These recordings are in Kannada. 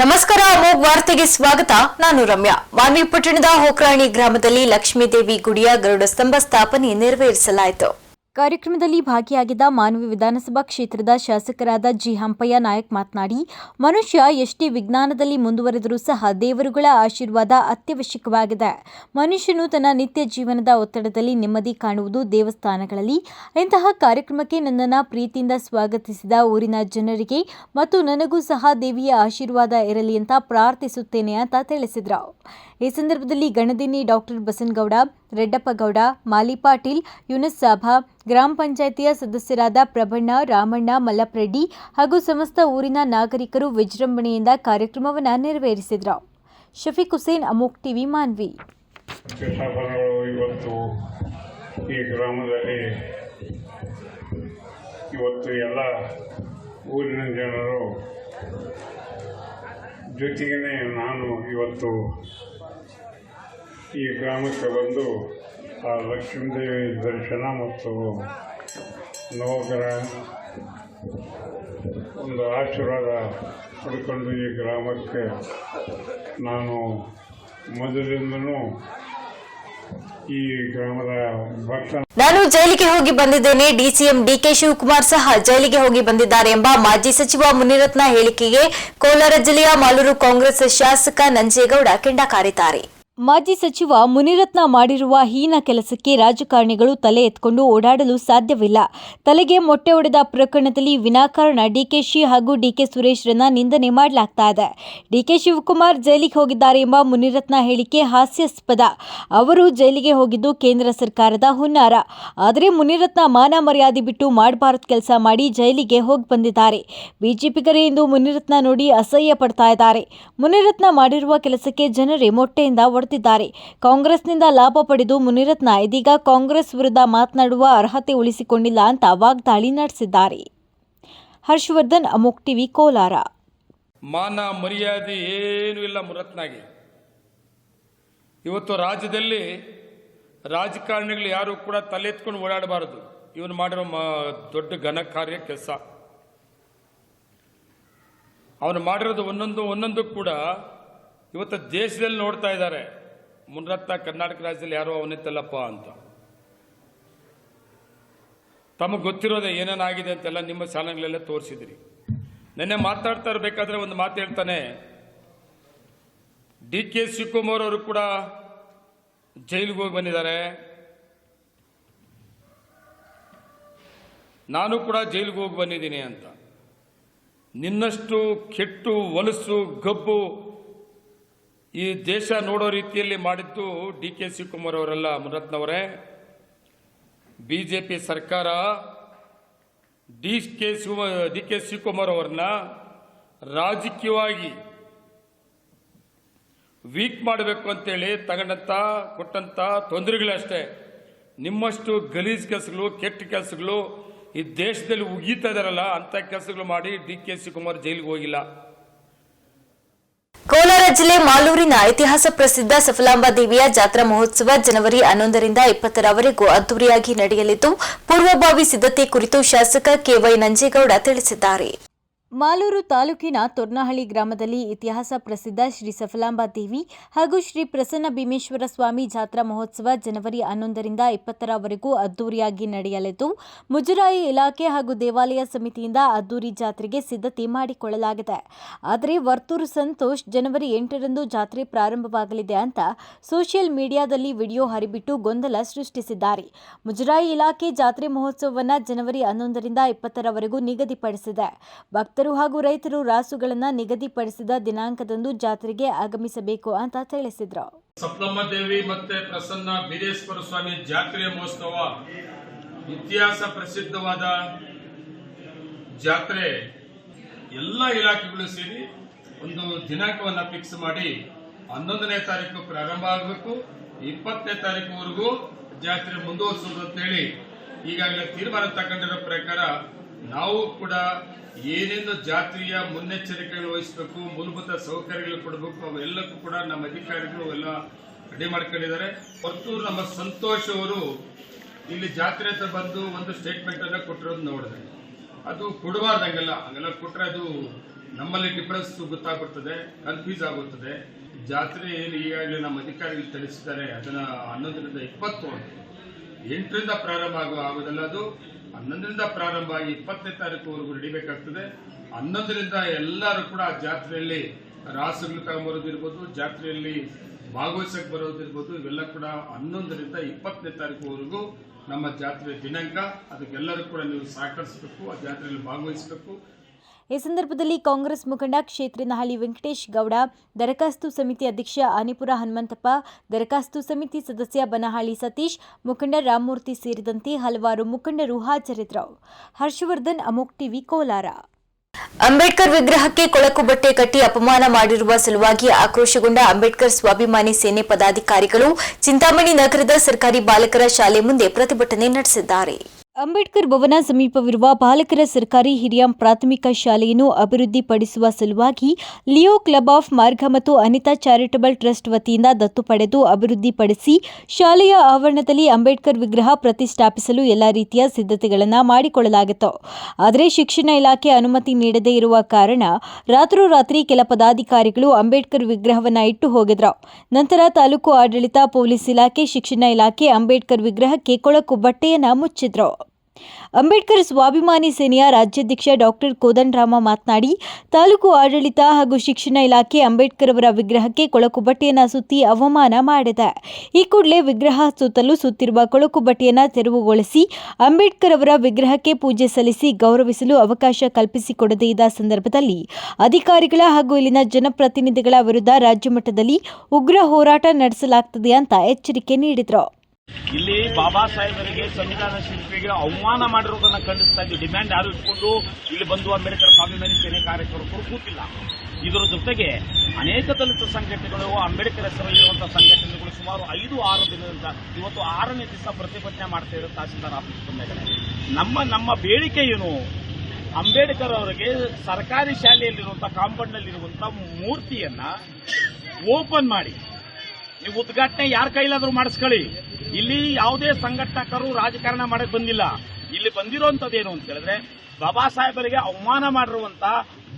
ನಮಸ್ಕಾರ ಅಮೋಘ್ ವಾರ್ತೆಗೆ ಸ್ವಾಗತ. ನಾನು ರಮ್ಯಾ. ಮಾನ್ವಿ ಪಟ್ಟಣದ ಹೋಕ್ರಾಣಿ ಗ್ರಾಮದಲ್ಲಿ ಲಕ್ಷ್ಮೀದೇವಿ ಗುಡಿಯ ಗರುಡ ಸ್ತಂಭ ಸ್ಥಾಪನೆ ನೆರವೇರಿಸಲಾಯಿತು. ಕಾರ್ಯಕ್ರಮದಲ್ಲಿ ಭಾಗಿಯಾಗಿದ್ದ ಮಾನವಿ ವಿಧಾನಸಭಾ ಕ್ಷೇತ್ರದ ಶಾಸಕರಾದ ಜಿ ಹಂಪಯ್ಯ ನಾಯಕ್ ಮಾತನಾಡಿ, ಮನುಷ್ಯ ಎಷ್ಟೇ ವಿಜ್ಞಾನದಲ್ಲಿ ಮುಂದುವರೆದರೂ ಸಹ ದೇವರುಗಳ ಆಶೀರ್ವಾದ ಅತ್ಯವಶ್ಯಕವಾಗಿದೆ. ಮನುಷ್ಯನು ತನ್ನ ನಿತ್ಯ ಜೀವನದ ಒತ್ತಡದಲ್ಲಿ ನೆಮ್ಮದಿ ಕಾಣುವುದು ದೇವಸ್ಥಾನಗಳಲ್ಲಿ. ಇಂತಹ ಕಾರ್ಯಕ್ರಮಕ್ಕೆ ನನ್ನನ್ನು ಪ್ರೀತಿಯಿಂದ ಸ್ವಾಗತಿಸಿದ ಊರಿನ ಜನರಿಗೆ ಮತ್ತು ನನಗೂ ಸಹ ದೇವಿಯ ಆಶೀರ್ವಾದ ಇರಲಿ ಅಂತ ಪ್ರಾರ್ಥಿಸುತ್ತೇನೆ ಅಂತ ತಿಳಿಸಿದರು. ಈ ಸಂದರ್ಭದಲ್ಲಿ ಗಣದಿನಿ ಡಾಕ್ಟರ್ ಬಸನ್ಗೌಡ, ರೆಡ್ಡಪ್ಪಗೌಡ, ಮಾಲಿ ಪಾಟೀಲ್, ಯುನಸ್ ಸಾಭಾ ಗ್ರಾಮ ಪಂಚಾಯಿತಿಯ ಸದಸ್ಯರಾದ ಪ್ರಭಣ್ಣ, ರಾಮಣ್ಣ, ಮಲ್ಲಪ್ರೆಡ್ಡಿ ಹಾಗೂ ಸಮಸ್ತ ಊರಿನ ನಾಗರಿಕರು ವಿಜೃಂಭಣೆಯಿಂದ ಕಾರ್ಯಕ್ರಮವನ್ನು ನೆರವೇರಿಸಿದರು. ಶಫೀಕ್ ಹುಸೇನ್, ಅಮೋಕ್ ಟಿವಿ, ಮಾನ್ವಿ. ಈ ಗ್ರಾಮದಲ್ಲಿ ಇವತ್ತು ಎಲ್ಲ ಊರಿನ ಜನರು ಜೊತೆಗೇ ನಾನು ಇವತ್ತು ಈ ಗ್ರಾಮಕ್ಕೆ ಬಂದು ಆ ಲಕ್ಷ್ಮೀದೇವಿ ದರ್ಶನ ಮತ್ತು ನವಗ್ರಹ ಒಂದು ಆಶೀರ್ವಾದ ಪಡ್ಕೊಂಡು ಈ ಗ್ರಾಮಕ್ಕೆ ನಾನು ಮೊದಲಿಂದನೂ ಈ ಗ್ರಾಮದ ಭಕ್ತ ನಾನು ಜೈಲಿಗೆ ಹೋಗಿ ಬಂದಿದ್ದೇನೆ. ಡಿಸಿಎಂ ಡಿಕೆ ಶಿವಕುಮಾರ್ ಸಹ ಜೈಲಿಗೆ ಹೋಗಿ ಬಂದಿದ್ದಾರೆ ಎಂಬ ಮಾಜಿ ಸಚಿವ ಮುನಿರತ್ನ ಹೇಳಿಕೆಗೆ ಕೋಲಾರ ಜಿಲ್ಲೆಯ ಮಾಲೂರು ಕಾಂಗ್ರೆಸ್ ಶಾಸಕ ನಂಜೇಗೌಡ ಕೆಂಡ ಕಾರಿದ್ದಾರೆ ಮಾಜಿ ಸಚಿವ ಮುನಿರತ್ನ ಮಾಡಿರುವ ಹೀನ ಕೆಲಸಕ್ಕೆ ರಾಜಕಾರಣಿಗಳು ತಲೆ ಎತ್ಕೊಂಡು ಓಡಾಡಲು ಸಾಧ್ಯವಿಲ್ಲ. ತಲೆಗೆ ಮೊಟ್ಟೆ ಒಡೆದ ಪ್ರಕರಣದಲ್ಲಿ ವಿನಾಕಾರಣ ಡಿಕೆಶಿ ಹಾಗೂ ಡಿಕೆ ಸುರೇಶ್ರನ್ನ ನಿಂದನೆ ಮಾಡಲಾಗ್ತಾ ಇದೆ. ಡಿಕೆ ಶಿವಕುಮಾರ್ ಜೈಲಿಗೆ ಹೋಗಿದ್ದಾರೆ ಎಂಬ ಮುನಿರತ್ನ ಹೇಳಿಕೆ ಹಾಸ್ಯಾಸ್ಪದ. ಅವರು ಜೈಲಿಗೆ ಹೋಗಿದ್ದು ಕೇಂದ್ರ ಸರ್ಕಾರದ ಹುನ್ನಾರ. ಆದರೆ ಮುನಿರತ್ನ ಮಾನ ಮರ್ಯಾದೆ ಬಿಟ್ಟು ಮಾಡಬಾರದು ಕೆಲಸ ಮಾಡಿ ಜೈಲಿಗೆ ಹೋಗಿ ಬಂದಿದ್ದಾರೆ. ಬಿಜೆಪಿಗರೇ ಇಂದು ಮುನಿರತ್ನ ನೋಡಿ ಅಸಹ್ಯ ಪಡ್ತಾ ಇದ್ದಾರೆ. ಮುನಿರತ್ನ ಮಾಡಿರುವ ಕೆಲಸಕ್ಕೆ ಜನರೇ ಮೊಟ್ಟೆಯಿಂದ ಹೊಡೆದಿದ್ದಾರೆ ಕಾಂಗ್ರೆಸ್ನಿಂದ ಲಾಭ ಪಡೆದು ಮುನಿರತ್ನ, ಇದೀಗ ಕಾಂಗ್ರೆಸ್ ವಿರುದ್ಧ ಮಾತನಾಡುವ ಅರ್ಹತೆ ಉಳಿಸಿಕೊಂಡಿಲ್ಲ ಅಂತ ವಾಗ್ದಾಳಿ ನಡೆಸಿದ್ದಾರೆ. ಹರ್ಷವರ್ಧನ್, ಅಮೋಕ್ ಟಿವಿ, ಕೋಲಾರ. ಮಾನ ಮರ್ಯಾದೆ ಏನೂ ಇಲ್ಲ ಮುರತ್ನಾಗಿ ಇವತ್ತು ರಾಜ್ಯದಲ್ಲಿ ರಾಜಕಾರಣಿಗಳು ಯಾರು ಕೂಡ ತಲೆ ಎತ್ಕೊಂಡು ಓಡಾಡಬಾರದು. ಇವನು ಮಾಡಿರೋ ದೊಡ್ಡ ಘನ ಕಾರ್ಯ ಕೆಲಸ. ಅವನು ಮಾಡಿರೋದು ಒಂದೊಂದು ಒಂದೊಂದು ಕೂಡ ಇವತ್ತು ದೇಶದಲ್ಲಿ ನೋಡ್ತಾ ಇದ್ದಾರೆ. ಮುನ್ರತ್ನ ಕರ್ನಾಟಕ ರಾಜ್ಯದಲ್ಲಿ ಯಾರೋ ಅವನಿತ್ತಲ್ಲಪ್ಪ ಅಂತ. ತಮಗೆ ಗೊತ್ತಿರೋದೆ ಏನೇನಾಗಿದೆ ಅಂತೆಲ್ಲ ನಿಮ್ಮ ಚಾನಲ್ಗಳೆಲ್ಲ ತೋರಿಸಿದಿರಿ. ನಿನ್ನೆ ಮಾತಾಡ್ತಾ ಇರಬೇಕಾದ್ರೆ ಒಂದು ಮಾತು ಹೇಳ್ತಾನೆ. ಡಿ ಕೆ ಶಿವಕುಮಾರ್ ಅವರು ಕೂಡ ಜೈಲಿಗೆ ಹೋಗಿ ಬಂದಿದ್ದಾರೆ. ನಾನು ಕೂಡ ಜೈಲಿಗೆ ಹೋಗಿ ಬಂದಿದ್ದೀನಿ ಅಂತ. ನಿನ್ನಷ್ಟು ಕೆಟ್ಟು ಒಲಸು ಗಬ್ಬು ಈ ದೇಶ ನೋಡೋ ರೀತಿಯಲ್ಲಿ ಮಾಡಿದ್ದು ಡಿ ಕೆ ಶಿವಕುಮಾರ್ ಅವರಲ್ಲ ಮುನರತ್ನವರೇ ಬಿಜೆಪಿ ಸರ್ಕಾರ D K Shiva, D K Shivakumar ಅವರನ್ನ ರಾಜಕೀಯವಾಗಿ ವೀಕ್ ಮಾಡಬೇಕು ಅಂತೇಳಿ ತಗೊಂಡಂತ, ಕೊಟ್ಟಂತ ತೊಂದರೆಗಳಷ್ಟೇ. ನಿಮ್ಮಷ್ಟು ಗಲೀಜ್ ಕೆಲಸಗಳು, ಕೆಟ್ಟ ಕೆಲಸಗಳು ಈ ದೇಶದಲ್ಲಿ ಉಗೀತಾ ಇದಾರಲ್ಲ ಅಂತ ಕೆಲಸಗಳು ಮಾಡಿ ಡಿ ಕೆ ಶಿವಕುಮಾರ್ ಜೈಲಿಗೆ ಹೋಗಿಲ್ಲ. ಜಿಲ್ಲೆ ಮಾಲೂರಿನ ಇತಿಹಾಸ ಪ್ರಸಿದ್ಧ ಸಫಲಾಂಬ ದೇವಿಯ ಜಾತ್ರಾ ಮಹೋತ್ಸವ ಜನವರಿ ಹನ್ನೊಂದರಿಂದ ಇಪ್ಪತ್ತರವರೆಗೂ ಅದ್ದೂರಿಯಾಗಿ ನಡೆಯಲಿದ್ದು, ಪೂರ್ವಭಾವಿ ಸಿದ್ಧತೆ ಕುರಿತು ಶಾಸಕ ಕೆವೈ ನಂಜೇಗೌಡ ತಿಳಿಸಿದ್ದಾರೆ. ಮಾಲೂರು ತಾಲೂಕಿನ ತೊರ್ನಹಳ್ಳಿ ಗ್ರಾಮದಲ್ಲಿ ಇತಿಹಾಸ ಪ್ರಸಿದ್ಧ ಶ್ರೀ ಸಫಲಾಂಬಾ ದೇವಿ ಹಾಗೂ ಶ್ರೀ ಪ್ರಸನ್ನ ಭೀಮೇಶ್ವರ ಸ್ವಾಮಿ ಜಾತ್ರಾ ಮಹೋತ್ಸವ ಜನವರಿ ಹನ್ನೊಂದರಿಂದ ಇಪ್ಪತ್ತರವರೆಗೂ ಅದ್ದೂರಿಯಾಗಿ ನಡೆಯಲಿದ್ದು, ಮುಜರಾಯಿ ಇಲಾಖೆ ಹಾಗೂ ದೇವಾಲಯ ಸಮಿತಿಯಿಂದ ಅದ್ದೂರಿ ಜಾತ್ರೆಗೆ ಸಿದ್ಧತೆ ಮಾಡಿಕೊಳ್ಳಲಾಗಿದೆ. ಆದರೆ ವರ್ತೂರು ಸಂತೋಷ್ ಜನವರಿ ಎಂಟರಂದು ಜಾತ್ರೆ ಪ್ರಾರಂಭವಾಗಲಿದೆ ಅಂತ ಸೋಷಿಯಲ್ ಮೀಡಿಯಾದಲ್ಲಿ ವಿಡಿಯೋ ಹರಿಬಿಟ್ಟು ಗೊಂದಲ ಸೃಷ್ಟಿಸಿದ್ದಾರೆ. ಮುಜರಾಯಿ ಇಲಾಖೆ ಜಾತ್ರೆ ಮಹೋತ್ಸವವನ್ನು ಜನವರಿ ಹನ್ನೊಂದರಿಂದ ಇಪ್ಪತ್ತರವರೆಗೂ ನಿಗದಿಪಡಿಸಿದೆ. ಭಕ್ತರು ಹಾಗೂ ರೈತರು ರಾಸುಗಳನ್ನು ನಿಗದಿಪಡಿಸಿದ ದಿನಾಂಕದಂದು ಜಾತ್ರೆಗೆ ಆಗಮಿಸಬೇಕು ಅಂತ ತಿಳಿಸಿದರು. ಸಪ್ಲಮ್ಮ ದೇವಿ ಮತ್ತೆ ಪ್ರಸನ್ನ ಬೀರೇಶ್ವರ ಸ್ವಾಮಿ ಜಾತ್ರೆಯ ಮಹೋತ್ಸವ ಇತಿಹಾಸ ಪ್ರಸಿದ್ಧವಾದ ಜಾತ್ರೆ. ಎಲ್ಲ ಇಲಾಖೆಗಳು ಸೇರಿ ಒಂದು ದಿನಾಂಕವನ್ನು ಫಿಕ್ಸ್ ಮಾಡಿ ಹನ್ನೊಂದನೇ ತಾರೀಕು ಪ್ರಾರಂಭ ಆಗಬೇಕು. ಇಪ್ಪತ್ತನೇ ತಾರೀಕುವರೆಗೂ ಜಾತ್ರೆ ಮುಂದುವರ್ಸುದು ಅಂತ ಹೇಳಿ ಈಗಾಗಲೇ ತೀರ್ಮಾನ ತಗೊಂಡಿರೋ ಪ್ರಕಾರ ನಾವು ಕೂಡ ಏನೇನು ಜಾತ್ರೆಯ ಮುನ್ನೆಚ್ಚರಿಕೆಗಳು ವಹಿಸಬೇಕು, ಮೂಲಭೂತ ಸೌಕರ್ಯಗಳು ಕೊಡಬೇಕು, ಅವೆಲ್ಲಕ್ಕೂ ಕೂಡ ನಮ್ಮ ಅಧಿಕಾರಿಗಳು ಎಲ್ಲ ರೆಡಿ ಮಾಡ್ಕೊಂಡಿದ್ದಾರೆ. ಹೊರತು ನಮ್ಮ ಸಂತೋಷ್ ಅವರು ಇಲ್ಲಿ ಜಾತ್ರೆ ಹತ್ರ ಬಂದು ಒಂದು ಸ್ಟೇಟ್ಮೆಂಟ್ ಅನ್ನ ಕೊಟ್ಟಿರೋದು ನೋಡಿದೆ. ಅದು ಕೊಡಬಾರ್ದು ಹಂಗೆಲ್ಲ ಹಂಗೆಲ್ಲ ಕೊಟ್ಟರೆ ಅದು ನಮ್ಮಲ್ಲಿ ಡಿಫರೆನ್ಸ್ ಗೊತ್ತಾಗುತ್ತದೆ ಕನ್ಫ್ಯೂಸ್ ಆಗುತ್ತದೆ. ಜಾತ್ರೆ ಏನು ಈಗಾಗಲೇ ನಮ್ಮ ಅಧಿಕಾರಿಗಳು ತಿಳಿಸಿದ್ದಾರೆ, ಅದನ್ನ ಹನ್ನೊಂದರಿಂದ ಇಪ್ಪತ್ತು ಎಂಟರಿಂದ ಪ್ರಾರಂಭ ಆಗುವ ಆಗೋದಲ್ಲ ಅದು. ಹನ್ನೊಂದರಿಂದ ಪ್ರಾರಂಭ ಆಗಿ ಇಪ್ಪತ್ತನೇ ತಾರೀಕುವರೆಗೂ ನಡಿಬೇಕಾಗ್ತದೆ. ಹನ್ನೊಂದರಿಂದ ಎಲ್ಲರೂ ಕೂಡ ಆ ಜಾತ್ರೆಯಲ್ಲಿ ರಾಸುಗಳು ತಗೊಂಬರೋದಿರ್ಬೋದು, ಜಾತ್ರೆಯಲ್ಲಿ ಭಾಗವಹಿಸಕ್ಕೆ ಬರೋದಿರ್ಬೋದು, ಇವೆಲ್ಲ ಕೂಡ ಹನ್ನೊಂದರಿಂದ ಇಪ್ಪತ್ತನೇ ತಾರೀಕುವರೆಗೂ ನಮ್ಮ ಜಾತ್ರೆ ದಿನಾಂಕ. ಅದಕ್ಕೆಲ್ಲರೂ ಕೂಡ ನೀವು ಸಹಕರಿಸಬೇಕು, ಆ ಜಾತ್ರೆಯಲ್ಲಿ ಭಾಗವಹಿಸಬೇಕು. ಈ ಸಂದರ್ಭದಲ್ಲಿ ಕಾಂಗ್ರೆಸ್ ಮುಖಂಡ ಕ್ಷೇತ್ರನಹಳ್ಳಿ ವೆಂಕಟೇಶ್ ಗೌಡ, ದರಖಾಸ್ತು ಸಮಿತಿ ಅಧ್ಯಕ್ಷ ಆನಿಪುರ ಹನುಮಂತಪ್ಪ, ದರಖಾಸ್ತು ಸಮಿತಿ ಸದಸ್ಯ ಬನಹಳ್ಳಿ ಸತೀಶ್, ಮುಖಂಡ ರಾಮಮೂರ್ತಿ ಸೇರಿದಂತೆ ಹಲವಾರು ಮುಖಂಡರು ಹಾಜರಿದ್ದರು. ಹರ್ಷವರ್ಧನ್, ಅಮೋಕ್ ಟಿವಿ, ಕೋಲಾರ. ಅಂಬೇಡ್ಕರ್ ವಿಗ್ರಹಕ್ಕೆ ಕೊಳಕು ಬಟ್ಟೆ ಕಟ್ಟಿ ಅಪಮಾನ ಮಾಡಿರುವ ಸಲುವಾಗಿ ಆಕ್ರೋಶಗೊಂಡ ಅಂಬೇಡ್ಕರ್ ಸ್ವಾಭಿಮಾನಿ ಸೇನೆ ಪದಾಧಿಕಾರಿಗಳು ಚಿಂತಾಮಣಿ ನಗರದ ಸರ್ಕಾರಿ ಬಾಲಕರ ಶಾಲೆ ಮುಂದೆ ಪ್ರತಿಭಟನೆ ನಡೆಸಿದ್ದಾರೆ. ಅಂಬೇಡ್ಕರ್ ಭವನ ಸಮೀಪವಿರುವ ಬಾಲಕರ ಸರ್ಕಾರಿ ಹಿರಿಯ ಪ್ರಾಥಮಿಕ ಶಾಲೆಯನ್ನು ಅಭಿವೃದ್ಧಿಪಡಿಸುವ ಸಲುವಾಗಿ ಲಿಯೋ ಕ್ಲಬ್ ಆಫ್ ಮಾರ್ಗ ಮತ್ತು ಅನಿತಾ ಚಾರಿಟಬಲ್ ಟ್ರಸ್ಟ್ ವತಿಯಿಂದ ದತ್ತು ಪಡೆದು ಅಭಿವೃದ್ಧಿಪಡಿಸಿ ಶಾಲೆಯ ಆವರಣದಲ್ಲಿ ಅಂಬೇಡ್ಕರ್ ವಿಗ್ರಹ ಪ್ರತಿಷ್ಠಾಪಿಸಲು ಎಲ್ಲ ರೀತಿಯ ಸಿದ್ಧತೆಗಳನ್ನು ಮಾಡಿಕೊಳ್ಳಲಾಗಿತ್ತು. ಆದರೆ ಶಿಕ್ಷಣ ಇಲಾಖೆ ಅನುಮತಿ ನೀಡದೇ ಇರುವ ಕಾರಣ ರಾತ್ರೋರಾತ್ರಿ ಕೆಲ ಪದಾಧಿಕಾರಿಗಳು ಅಂಬೇಡ್ಕರ್ ವಿಗ್ರಹವನ್ನು ಇಟ್ಟು ಹೋಗಿದ್ರು. ನಂತರ ತಾಲೂಕು ಆಡಳಿತ, ಪೊಲೀಸ್ ಇಲಾಖೆ, ಶಿಕ್ಷಣ ಇಲಾಖೆ ಅಂಬೇಡ್ಕರ್ ವಿಗ್ರಹಕ್ಕೆ ಕೊಳಕು ಬಟ್ಟೆಯನ್ನು ಮುಚ್ಚಿದ್ರು. ಅಂಬೇಡ್ಕರ್ ಸ್ವಾಭಿಮಾನಿ ಸೇನೆಯ ರಾಜ್ಯಾಧ್ಯಕ್ಷ ಡಾಕ್ಟರ್ ಕೋದಂಡರಾಮ ಮಾತನಾಡಿ, ತಾಲೂಕು ಆಡಳಿತ ಹಾಗೂ ಶಿಕ್ಷಣ ಇಲಾಖೆ ಅಂಬೇಡ್ಕರ್ ಅವರ ವಿಗ್ರಹಕ್ಕೆ ಕೊಳಕು ಬಟ್ಟೆಯನ್ನ ಸುತ್ತಿ ಅವಮಾನ ಮಾಡಿದೆ. ಈ ಕೂಡಲೇ ವಿಗ್ರಹ ಸುತ್ತಲೂ ಸುತ್ತಿರುವ ಕೊಳಕು ಬಟ್ಟೆಯನ್ನ ತೆರವುಗೊಳಿಸಿ ಅಂಬೇಡ್ಕರ್ ಅವರ ವಿಗ್ರಹಕ್ಕೆ ಪೂಜೆ ಸಲ್ಲಿಸಿ ಗೌರವಿಸಲು ಅವಕಾಶ ಕಲ್ಪಿಸಿಕೊಡದೇ ಇದ್ದ ಸಂದರ್ಭದಲ್ಲಿ ಅಧಿಕಾರಿಗಳ ಹಾಗೂ ಇಲ್ಲಿನ ಜನಪ್ರತಿನಿಧಿಗಳ ವಿರುದ್ಧ ರಾಜ್ಯ ಮಟ್ಟದಲ್ಲಿ ಉಗ್ರ ಹೋರಾಟ ನಡೆಸಲಾಗುತ್ತದೆ ಅಂತ ಎಚ್ಚರಿಕೆ ನೀಡಿದರು. ಇಲ್ಲಿ ಬಾಬಾ ಸಾಹೇಬರಿಗೆ ಸಂವಿಧಾನ ಶಿಲ್ಪಿಗೆ ಅವಮಾನ ಮಾಡಿರೋದನ್ನ ಖಂಡಿಸ್ತಾ ಇದ್ದೀವಿ ಡಿಮ್ಯಾಂಡ್ ಯಾರು ಇಟ್ಕೊಂಡು ಇಲ್ಲಿ ಬಂದು ಅಂಬೇಡ್ಕರ್ ಸ್ವಾಭಿಮಾನಿ ಕಾರ್ಯಕರ್ತರು ಕೂತಿಲ್ಲ. ಇದರ ಜೊತೆಗೆ ಅನೇಕ ದಲಿತ ಸಂಘಟನೆಗಳು, ಅಂಬೇಡ್ಕರ್ ಹೆಸರಲ್ಲಿರುವಂತಹ ಸಂಘಟನೆಗಳು ಸುಮಾರು ಐದು, ಆರು ದಿನದಿಂದ ಇವತ್ತು ಆರನೇ ದಿವಸ ಪ್ರತಿಭಟನೆ ಮಾಡ್ತಾ ಇರೋ ತಹಸೀಲ್ದಾರ್ ಆಫೀಸ್ ಮುಂದೆಗಡೆ ನಮ್ಮ ನಮ್ಮ ಬೇಡಿಕೆ ಏನು? ಅಂಬೇಡ್ಕರ್ ಅವರಿಗೆ ಸರ್ಕಾರಿ ಶಾಲೆಯಲ್ಲಿರುವಂತಹ ಕಾಂಪೌಂಡ್ ನಲ್ಲಿರುವಂತಹ ಮೂರ್ತಿಯನ್ನ ಓಪನ್ ಮಾಡಿ. ನೀವು ಉದ್ಘಾಟನೆ ಯಾರ ಕೈಲಾದ್ರೂ ಮಾಡಿಸ್ಕೊಳ್ಳಿ. ಇಲ್ಲಿ ಯಾವುದೇ ಸಂಘಟಕರು ರಾಜಕಾರಣ ಮಾಡಕ್ ಬಂದಿಲ್ಲ. ಇಲ್ಲಿ ಬಂದಿರುವಂತದ್ದೇನು ಅಂತ ಹೇಳಿದ್ರೆ ಬಾಬಾ ಸಾಹೇಬರಿಗೆ ಅವಮಾನ ಮಾಡಿರುವಂತ,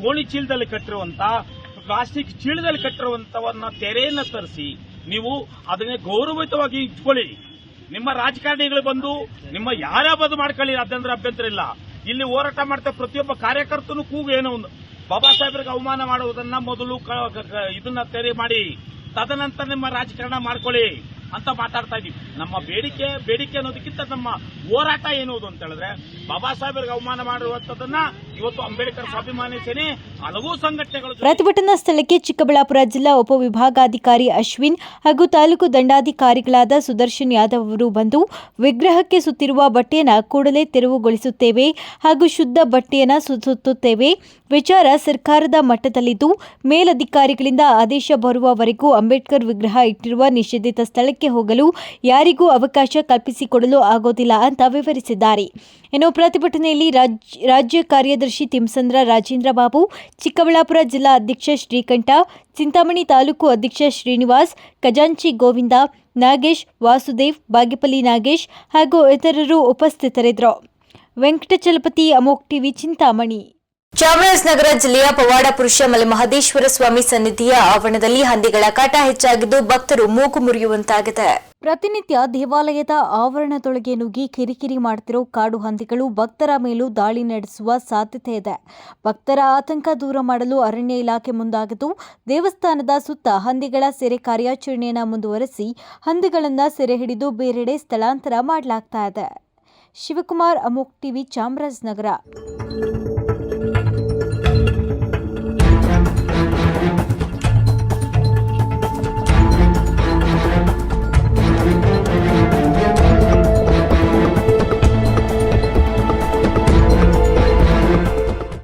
ಗೋಣಿ ಚೀಲದಲ್ಲಿ ಕಟ್ಟಿರುವಂತ, ಪ್ಲಾಸ್ಟಿಕ್ ಚೀಲದಲ್ಲಿ ಕಟ್ಟಿರುವಂತವನ್ನ ತೆರೆಯನ್ನ ತರಿಸಿ, ನೀವು ಅದನ್ನೇ ಗೌರವಯುತವಾಗಿ ಇಟ್ಕೊಳ್ಳಿ. ನಿಮ್ಮ ರಾಜಕಾರಣಿಗಳು ಬಂದು ನಿಮ್ಮ ಯಾರ್ಯಾ ಬದು ಮಾಡ್ಕೊಳ್ಳಿ ಅದಂದ್ರೆ ಅಭ್ಯಂತರ ಇಲ್ಲ. ಇಲ್ಲಿ ಹೋರಾಟ ಮಾಡ್ತಾ ಪ್ರತಿಯೊಬ್ಬ ಕಾರ್ಯಕರ್ತನು ಕೂಗು ಏನೋ ಒಂದು. ಬಾಬಾ ಸಾಹೇಬರಿಗೆ ಅವಮಾನ ಮಾಡುವುದನ್ನ ಮೊದಲು ಇದನ್ನ ತೆರೆ ಮಾಡಿ. ತದನಂತರ ನಿಮ್ಮ ರಾಜಕಾರಣ ಮಾಡ್ಕೊಳ್ಳಿ ಅಂತ ಮಾತಾಡ್ತಾ ಇದೀವಿ ನಮ್ಮ ಬೇಡಿಕೆ ಬೇಡಿಕೆ ಅನ್ನೋದಕ್ಕಿಂತ ನಮ್ಮ ಹೋರಾಟ ಏನು ಅಂತ ಹೇಳಿದ್ರೆ, ಬಾಬಾ ಸಾಹೇಬರಿಗೆ ಅವಮಾನ ಮಾಡಿರುವಂತದನ್ನ ಇವತ್ತು ಅಂಬೇಡ್ಕರ್ ಸ್ವಾಭಿಮಾನಿ ಹಲವು ಸಂಘಟನೆಗಳು ಪ್ರತಿಭಟನಾ ಸ್ಥಳಕ್ಕೆ ಚಿಕ್ಕಬಳ್ಳಾಪುರ ಜಿಲ್ಲಾ ಉಪವಿಭಾಗಾಧಿಕಾರಿ ಅಶ್ವಿನ್ ಹಾಗೂ ತಾಲೂಕು ದಂಡಾಧಿಕಾರಿಗಳಾದ ಸುದರ್ಶನ್ ಯಾದವ್ ಅವರು ಬಂದು ವಿಗ್ರಹಕ್ಕೆ ಸುತ್ತಿರುವ ಬಟ್ಟೆಯನ್ನು ಕೂಡಲೇ ತೆರವುಗೊಳಿಸುತ್ತೇವೆ ಹಾಗೂ ಶುದ್ಧ ಬಟ್ಟೆಯನ್ನು ಸುತ್ತುತ್ತೇವೆ. ವಿಚಾರ ಸರ್ಕಾರದ ಮಟ್ಟದಲ್ಲಿದ್ದು, ಮೇಲಧಿಕಾರಿಗಳಿಂದ ಆದೇಶ ಬರುವವರೆಗೂ ಅಂಬೇಡ್ಕರ್ ವಿಗ್ರಹ ಇಟ್ಟಿರುವ ನಿಷೇಧಿತ ಸ್ಥಳಕ್ಕೆ ಹೋಗಲು ಯಾರಿಗೂ ಅವಕಾಶ ಕಲ್ಪಿಸಿಕೊಡಲು ಆಗೋದಿಲ್ಲ ಅಂತ ವಿವರಿಸಿದ್ದಾರೆ. ಇನ್ನು ಪ್ರತಿಭಟನೆಯಲ್ಲಿ ರಾಜ್- ರಾಜ್ಯ ಕಾರ್ಯದರ್ಶಿ ತಿಮ್ಸಂದ್ರ, ರಾಜೇಂದ್ರ ಬಾಬು, ಚಿಕ್ಕಬಳ್ಳಾಪುರ ಜಿಲ್ಲಾ ಅಧ್ಯಕ್ಷ ಶ್ರೀಕಂಠ, ಚಿಂತಾಮಣಿ ತಾಲೂಕು ಅಧ್ಯಕ್ಷ ಶ್ರೀನಿವಾಸ್, ಖಜಾಂಚಿ ಗೋವಿಂದ, ನಾಗೇಶ್, ವಾಸುದೇವ್, ಬಾಗೇಪಲ್ಲಿ ನಾಗೇಶ್ ಹಾಗೂ ಇತರರು ಉಪಸ್ಥಿತರಿದ್ದರು. ವೆಂಕಟಚಲಪತಿ, ಅಮೋಕ್ ಟಿವಿ, ಚಿಂತಾಮಣಿ. ಚಾಮರಾಜನಗರ ಜಿಲ್ಲೆಯ ಪವಾಡ ಪುರುಷ ಮಲೆಮಹದೇಶ್ವರ ಸ್ವಾಮಿ ಸನ್ನಿಧಿಯ ಆವರಣದಲ್ಲಿ ಹಂದಿಗಳ ಕಾಟ ಹೆಚ್ಚಾಗಿದ್ದು ಭಕ್ತರು ಮೂಗು ಮುರಿಯುವಂತಾಗಿದೆ. ಪ್ರತಿನಿತ್ಯ ದೇವಾಲಯದ ಆವರಣದೊಳಗೆ ನುಗ್ಗಿ ಕಿರಿಕಿರಿ ಮಾಡ್ತಿರೋ ಕಾಡು ಹಂದಿಗಳು ಭಕ್ತರ ಮೇಲೂ ದಾಳಿ ನಡೆಸುವ ಸಾಧ್ಯತೆ ಇದೆ. ಭಕ್ತರ ಆತಂಕ ದೂರ ಮಾಡಲು ಅರಣ್ಯ ಇಲಾಖೆ ಮುಂದಾಗಿದ್ದು, ದೇವಸ್ಥಾನದ ಸುತ್ತ ಹಂದಿಗಳ ಸೆರೆ ಕಾರ್ಯಾಚರಣೆಯನ್ನು ಮುಂದುವರೆಸಿ ಹಂದಿಗಳನ್ನು ಸೆರೆ ಹಿಡಿದು ಬೇರೆಡೆ ಸ್ಥಳಾಂತರ ಮಾಡಲಾಗ್ತಾ ಇದೆ. ಶಿವಕುಮಾರ್ ಅಮೋಕ್ ಟಿವಿ ಚಾಮರಾಜನಗರ.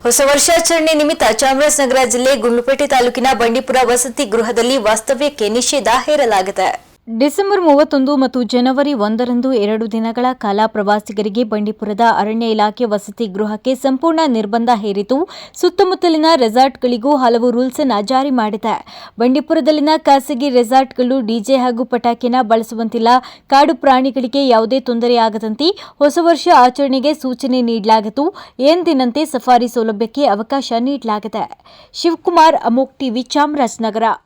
ಹೊಸ ವರ್ಷಾಚರಣೆ ನಿಮಿತ್ತ ಚಾಮರಾಜನಗರ ಜಿಲ್ಲೆ ಗುಂಡ್ಲುಪೇಟೆ ತಾಲೂಕಿನ ಬಂಡೀಪುರ ವಸತಿ ಗೃಹದಲ್ಲಿ ವಾಸ್ತವ್ಯಕ್ಕೆ ನಿಷೇಧ ಹೇರಲಾಗಿದೆ. ಡಿಸೆಂಬರ್ ಮೂವತ್ತೊಂದು ಮತ್ತು ಜನವರಿ ಒಂದರಂದು ಎರಡು ದಿನಗಳ ಕಾಲ ಪ್ರವಾಸಿಗರಿಗೆ ಬಂಡೀಪುರದ ಅರಣ್ಯ ಇಲಾಖೆ ವಸತಿ ಗೃಹಕ್ಕೆ ಸಂಪೂರ್ಣ ನಿರ್ಬಂಧ ಹೇರಿತು ಸುತ್ತಮುತ್ತಲಿನ ರೆಸಾರ್ಟ್ಗಳಿಗೂ ಹಲವು ರೂಲ್ಸ್ ಅನ್ನು ಜಾರಿ ಮಾಡಿದೆ. ಬಂಡೀಪುರದಲ್ಲಿನ ಖಾಸಗಿ ರೆಸಾರ್ಟ್ಗಳು ಡಿಜೆ ಹಾಗೂ ಪಟಾಕಿನ ಬಳಸುವಂತಿಲ್ಲ. ಕಾಡು ಪ್ರಾಣಿಗಳಿಗೆ ಯಾವುದೇ ತೊಂದರೆಯಾಗದಂತೆ ಹೊಸ ವರ್ಷ ಆಚರಣೆಗೆ ಸೂಚನೆ ನೀಡಲಾಗಿತ್ತು ಎಂದಿನಂತೆ ಸಫಾರಿ ಸೌಲಭ್ಯಕ್ಕೆ ಅವಕಾಶ ನೀಡಲಾಗಿದೆ. ಶಿವಕುಮಾರ್ ಅಮೋಕ್ ಟಿವಿ ಚಾಮರಾಜನಗರ.